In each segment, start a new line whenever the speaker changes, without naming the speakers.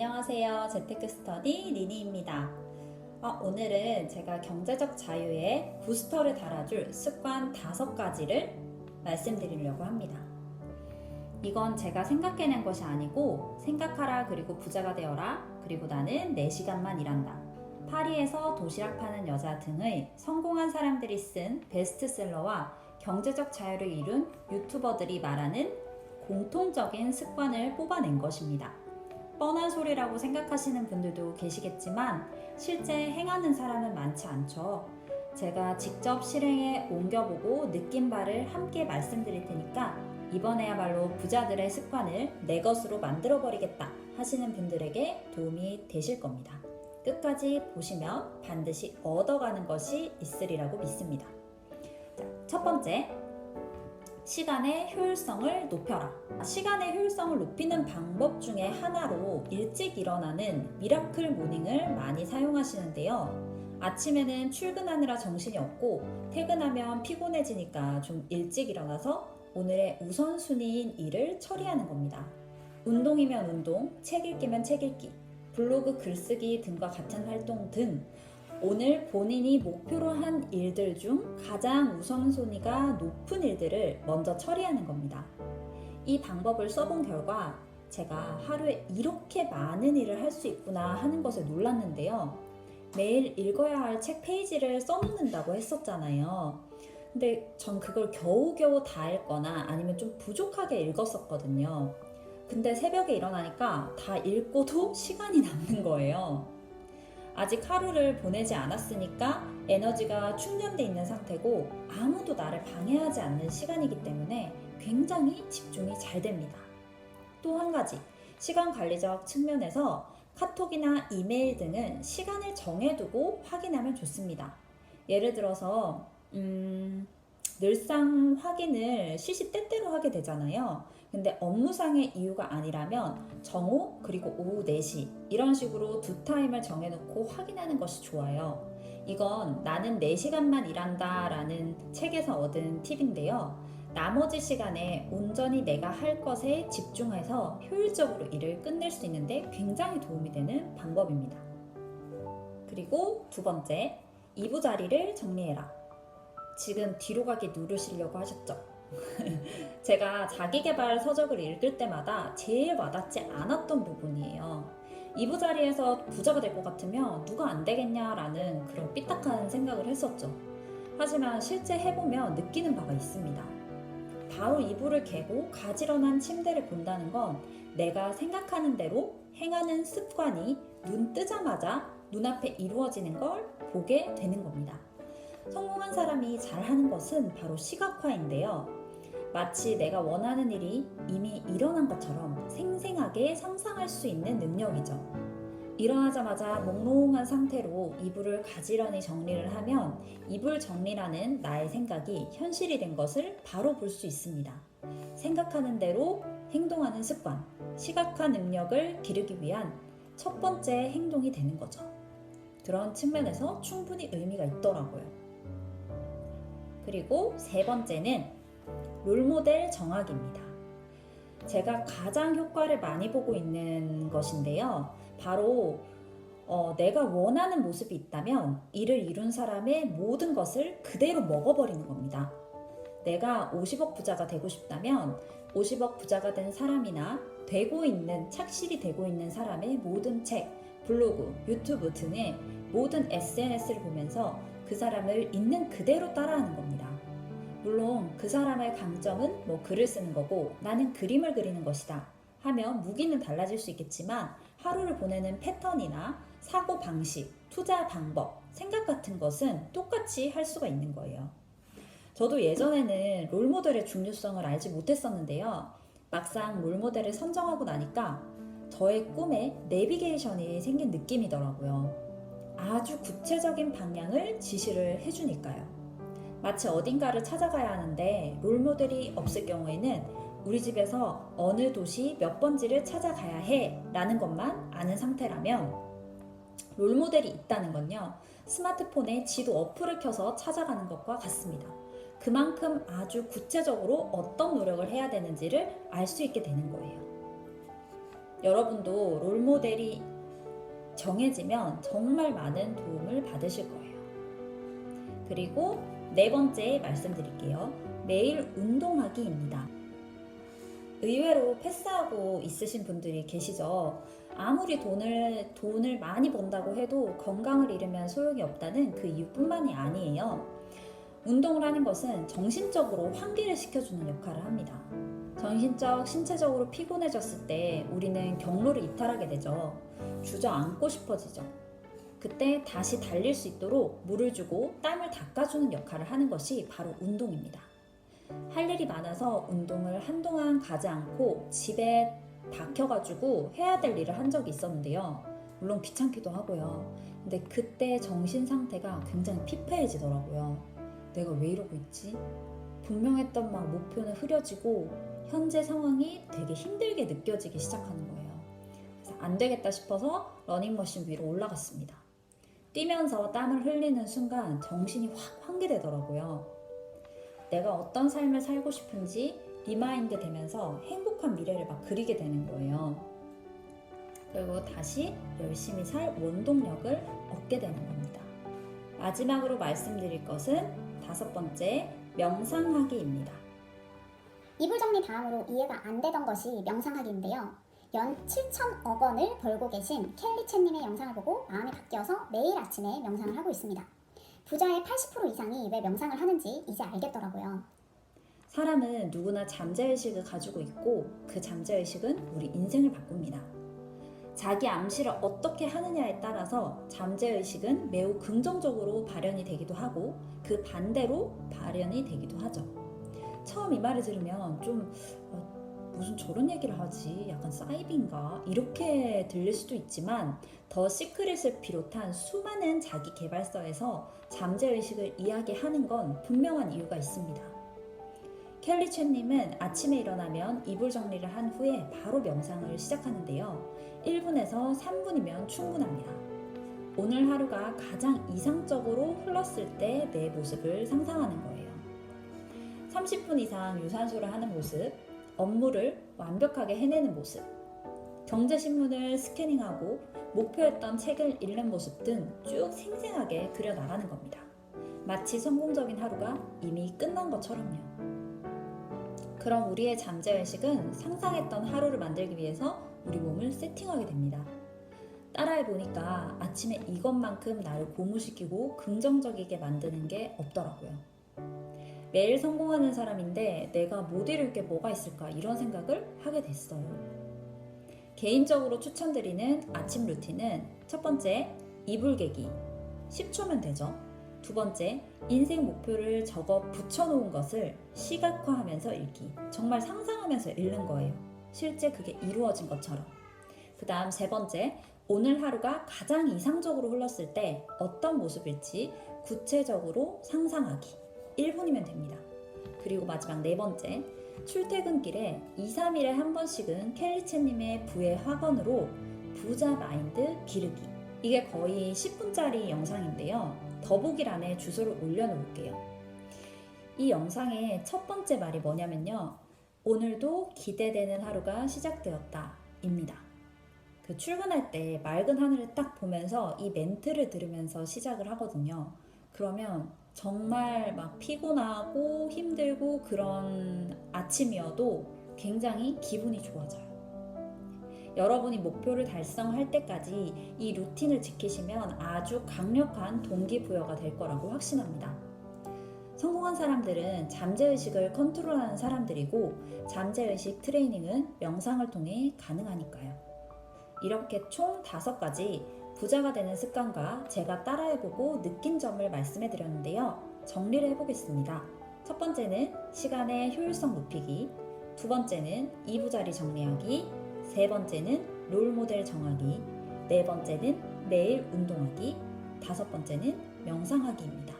안녕하세요. 재테크 스터디 리니입니다. 어, 오늘은 제가 경제적 자유에 부스터를 달아줄 습관 다섯 가지를 말씀드리려고 합니다. 이건 제가 생각해낸 것이 아니고 생각하라 그리고 부자가 되어라 그리고 나는 4시간만 일한다. 파리에서 도시락 파는 여자 등의 성공한 사람들이 쓴 베스트셀러와 경제적 자유를 이룬 유튜버들이 말하는 공통적인 습관을 뽑아낸 것입니다. 뻔한 소리라고 생각하시는 분들도 계시겠지만 실제 행하는 사람은 많지 않죠. 제가 직접 실행에 옮겨보고 느낀 바를 함께 말씀드릴 테니까 이번에야말로 부자들의 습관을 내 것으로 만들어버리겠다 하시는 분들에게 도움이 되실 겁니다. 끝까지 보시면 반드시 얻어가는 것이 있으리라고 믿습니다. 자, 첫 번째, 시간의 효율성을 높여라. 시간의 효율성을 높이는 방법 중에 하나로 일찍 일어나는 미라클 모닝을 많이 사용하시는데요. 아침에는 출근하느라 정신이 없고 퇴근하면 피곤해지니까 좀 일찍 일어나서 오늘의 우선순위인 일을 처리하는 겁니다. 운동이면 운동, 책 읽기면 책 읽기, 블로그 글쓰기 등과 같은 활동 등 오늘 본인이 목표로 한 일들 중 가장 우선순위가 높은 일들을 먼저 처리하는 겁니다. 이 방법을 써본 결과 제가 하루에 이렇게 많은 일을 할 수 있구나 하는 것에 놀랐는데요. 매일 읽어야 할 책 페이지를 써놓는다고 했었잖아요. 근데 전 그걸 겨우겨우 다 읽거나 아니면 좀 부족하게 읽었었거든요. 근데 새벽에 일어나니까 다 읽고도 시간이 남는 거예요. 아직 하루를 보내지 않았으니까 에너지가 충전돼 있는 상태고 아무도 나를 방해하지 않는 시간이기 때문에 굉장히 집중이 잘 됩니다. 또 한 가지, 시간 관리적 측면에서 카톡이나 이메일 등은 시간을 정해두고 확인하면 좋습니다. 예를 들어서, 음, 늘상 확인을 시시때때로 하게 되잖아요. 근데 업무상의 이유가 아니라면 정오 그리고 오후 4시 이런 식으로 두 타임을 정해놓고 확인하는 것이 좋아요. 이건 나는 4시간만 일한다 라는 책에서 얻은 팁인데요. 나머지 시간에 온전히 내가 할 것에 집중해서 효율적으로 일을 끝낼 수 있는데 굉장히 도움이 되는 방법입니다. 그리고 두 번째, 2부 자리를 정리해라. 지금 뒤로 가기 누르시려고 하셨죠? 제가 자기개발 서적을 읽을 때마다 제일 와닿지 않았던 부분이에요. 이부 자리에서 부자가 될 것 같으면 누가 안 되겠냐라는 그런 삐딱한 생각을 했었죠. 하지만 실제 해보면 느끼는 바가 있습니다. 바로 이불을 개고 가지런한 침대를 본다는 건 내가 생각하는 대로 행하는 습관이 눈 뜨자마자 눈앞에 이루어지는 걸 보게 되는 겁니다. 성공한 사람이 잘하는 것은 바로 시각화인데요. 마치 내가 원하는 일이 이미 일어난 것처럼 생생하게 상상할 수 있는 능력이죠. 일어나자마자 몽롱한 상태로 이불을 가지런히 정리를 하면 이불 정리라는 나의 생각이 현실이 된 것을 바로 볼 수 있습니다. 생각하는 대로 행동하는 습관, 시각화 능력을 기르기 위한 첫 번째 행동이 되는 거죠. 그런 측면에서 충분히 의미가 있더라고요. 그리고 세 번째는 롤모델 정학입니다. 제가 가장 효과를 많이 보고 있는 것인데요. 바로 어, 내가 원하는 모습이 있다면 이를 이룬 사람의 모든 것을 그대로 먹어버리는 겁니다. 내가 50억 부자가 되고 싶다면 50억 부자가 된 사람이나 되고 있는 착실히 되고 있는 사람의 모든 책, 블로그, 유튜브 등의 모든 SNS를 보면서 그 사람을 있는 그대로 따라하는 겁니다. 물론 그 사람의 강점은 뭐 글을 쓰는 거고 나는 그림을 그리는 것이다 하면 무기는 달라질 수 있겠지만 하루를 보내는 패턴이나 사고 방식, 투자 방법, 생각 같은 것은 똑같이 할 수가 있는 거예요. 저도 예전에는 롤모델의 중요성을 알지 못했었는데요. 막상 롤모델을 선정하고 나니까 저의 꿈에 내비게이션이 생긴 느낌이더라고요. 아주 구체적인 방향을 지시를 해주니까요. 마치 어딘가를 찾아가야 하는데 롤모델이 없을 경우에는 우리 집에서 어느 도시 몇 번지를 찾아가야 해 라는 것만 아는 상태라면 롤모델이 있다는 건요 스마트폰에 지도 어플을 켜서 찾아가는 것과 같습니다. 그만큼 아주 구체적으로 어떤 노력을 해야 되는지를 알 수 있게 되는 거예요. 여러분도 롤 모델이 정해지면 정말 많은 도움을 받으실 거예요. 그리고 네 번째 말씀드릴게요. 매일 운동하기입니다. 의외로 패스하고 있으신 분들이 계시죠. 아무리 돈을 돈을 많이 번다고 해도 건강을 잃으면 소용이 없다는 그 이유뿐만이 아니에요. 운동을 하는 것은 정신적으로 환기를 시켜주는 역할을 합니다. 정신적, 신체적으로 피곤해졌을 때 우리는 경로를 이탈하게 되죠. 주저앉고 싶어지죠. 그때 다시 달릴 수 있도록 물을 주고 땀을 닦아주는 역할을 하는 것이 바로 운동입니다. 할 일이 많아서 운동을 한동안 가지 않고 집에 박혀가지고 해야 될 일을 한 적이 있었는데요. 물론 귀찮기도 하고요. 근데 그때 정신 상태가 굉장히 피폐해지더라고요. 내가 왜 이러고 있지? 분명했던 막 목표는 흐려지고 현재 상황이 되게 힘들게 느껴지기 시작하는 거예요. 안 되겠다 싶어서 러닝머신 위로 올라갔습니다. 뛰면서 땀을 흘리는 순간 정신이 확 환기되더라고요. 내가 어떤 삶을 살고 싶은지 리마인드 되면서 행복한 미래를 막 그리게 되는 거예요. 그리고 다시 열심히 살 원동력을 얻게 되는 겁니다. 마지막으로 말씀드릴 것은 다섯 번째 명상하기입니다.
이불 정리 다음으로 이해가 안 되던 것이 명상하기인데요. 연 7천억 원을 벌고 계신 켈리 챗님의 영상을 보고 마음이 바뀌어서 매일 아침에 명상을 하고 있습니다. 부자의 80% 이상이 왜 명상을 하는지 이제 알겠더라고요.
사람은 누구나 잠재의식을 가지고 있고 그 잠재의식은 우리 인생을 바꿉니다. 자기 암시를 어떻게 하느냐에 따라서 잠재의식은 매우 긍정적으로 발현이 되기도 하고 그 반대로 발현이 되기도 하죠. 처음 이 말을 들으면 좀 어, 무슨 저런 얘기를 하지? 약간 사이비인가? 이렇게 들릴 수도 있지만 더 시크릿을 비롯한 수많은 자기 개발서에서 잠재의식을 이야기하는 건 분명한 이유가 있습니다. 켈리 챗님은 아침에 일어나면 이불 정리를 한 후에 바로 명상을 시작하는데요. 1분에서 3분이면 충분합니다. 오늘 하루가 가장 이상적으로 흘렀을 때 내 모습을 상상하는 거예요. 30분 이상 유산소를 하는 모습, 업무를 완벽하게 해내는 모습, 경제신문을 스캐닝하고 목표했던 책을 읽는 모습 등 쭉 생생하게 그려나가는 겁니다. 마치 성공적인 하루가 이미 끝난 것처럼요. 그럼 우리의 잠재의식은 상상했던 하루를 만들기 위해서 우리 몸을 세팅하게 됩니다. 따라해 보니까 아침에 이것만큼 나를 고무시키고 긍정적이게 만드는 게 없더라고요. 매일 성공하는 사람인데 내가 못 이룰 게 뭐가 있을까 이런 생각을 하게 됐어요. 개인적으로 추천드리는 아침 루틴은 첫 번째, 이불 개기. 10초면 되죠. 두 번째, 인생 목표를 적어 붙여놓은 것을 시각화하면서 읽기. 정말 상상하면서 읽는 거예요. 실제 그게 이루어진 것처럼. 그 다음 세 번째, 오늘 하루가 가장 이상적으로 흘렀을 때 어떤 모습일지 구체적으로 상상하기. 1분이면 됩니다. 그리고 마지막 네 번째, 출퇴근길에 2, 3일에 한 번씩은 켈리체님의 부의 학원으로 부자 마인드 기르기. 이게 거의 10분짜리 영상인데요. 더보기란에 주소를 올려놓을게요. 이 영상의 첫 번째 말이 뭐냐면요. 오늘도 기대되는 하루가 시작되었다. 입니다. 그 출근할 때 맑은 하늘을 딱 보면서 이 멘트를 들으면서 시작을 하거든요. 그러면 정말 막 피곤하고 힘들고 그런 아침이어도 굉장히 기분이 좋아져요. 여러분이 목표를 달성할 때까지 이 루틴을 지키시면 아주 강력한 동기부여가 될 거라고 확신합니다. 성공한 사람들은 잠재의식을 컨트롤하는 사람들이고 잠재의식 트레이닝은 명상을 통해 가능하니까요. 이렇게 총 다섯 가지 부자가 되는 습관과 제가 따라해보고 느낀 점을 말씀해 드렸는데요. 정리를 해보겠습니다. 첫 번째는 시간의 효율성 높이기, 두 번째는 이부자리 정리하기, 세 번째는 롤모델 정하기, 네 번째는 매일 운동하기, 다섯 번째는 명상하기입니다.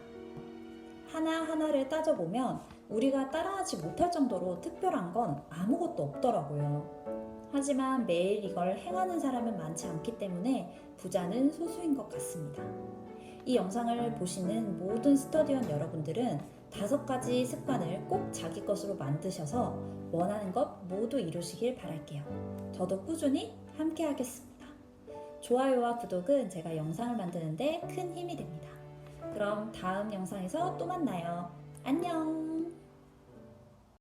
하나하나를 따져보면 우리가 따라하지 못할 정도로 특별한 건 아무것도 없더라고요. 하지만 매일 이걸 행하는 사람은 많지 않기 때문에 부자는 소수인 것 같습니다. 이 영상을 보시는 모든 스터디원 여러분들은 다섯 가지 습관을 꼭 자기 것으로 만드셔서 원하는 것 모두 이루시길 바랄게요. 저도 꾸준히 함께 하겠습니다. 좋아요와 구독은 제가 영상을 만드는데 큰 힘이 됩니다. 그럼 다음 영상에서 또 만나요. 안녕!